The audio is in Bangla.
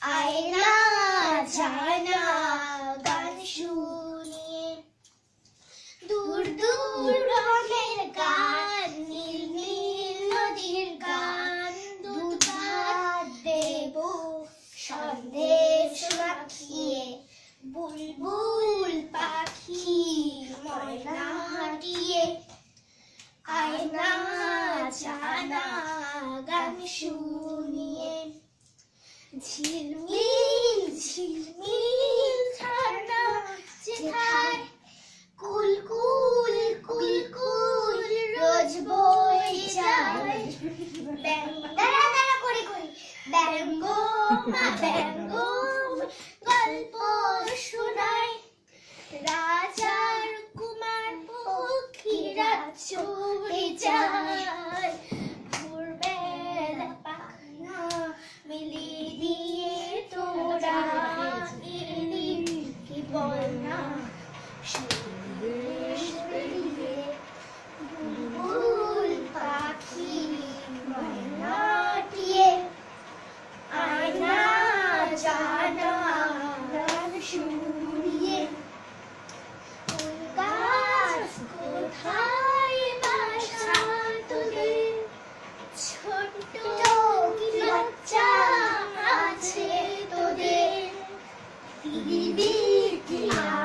আয়না জানা গান শুনিয়ে। দূর দূর রঙের গান, নীল নীল নদীর গান দুধ দেব সন্দেশ মাখিয়ে। বুলবুল পাখি ময়না হাটিয়ে আয়না জানা গান শুনিয়ে ঝিলমিল ঝিলমিল ঝর্ণা যেথায় কুল কুল কুল কুল রোজ বই যায়। দাঁড়া দাঁড়া করি করি। ব্যঙ্গ ব্যঙ্গ গল্প শোনায়। রাজার কুমার পক্ষীরা চড়ে যায়। bir kıyam.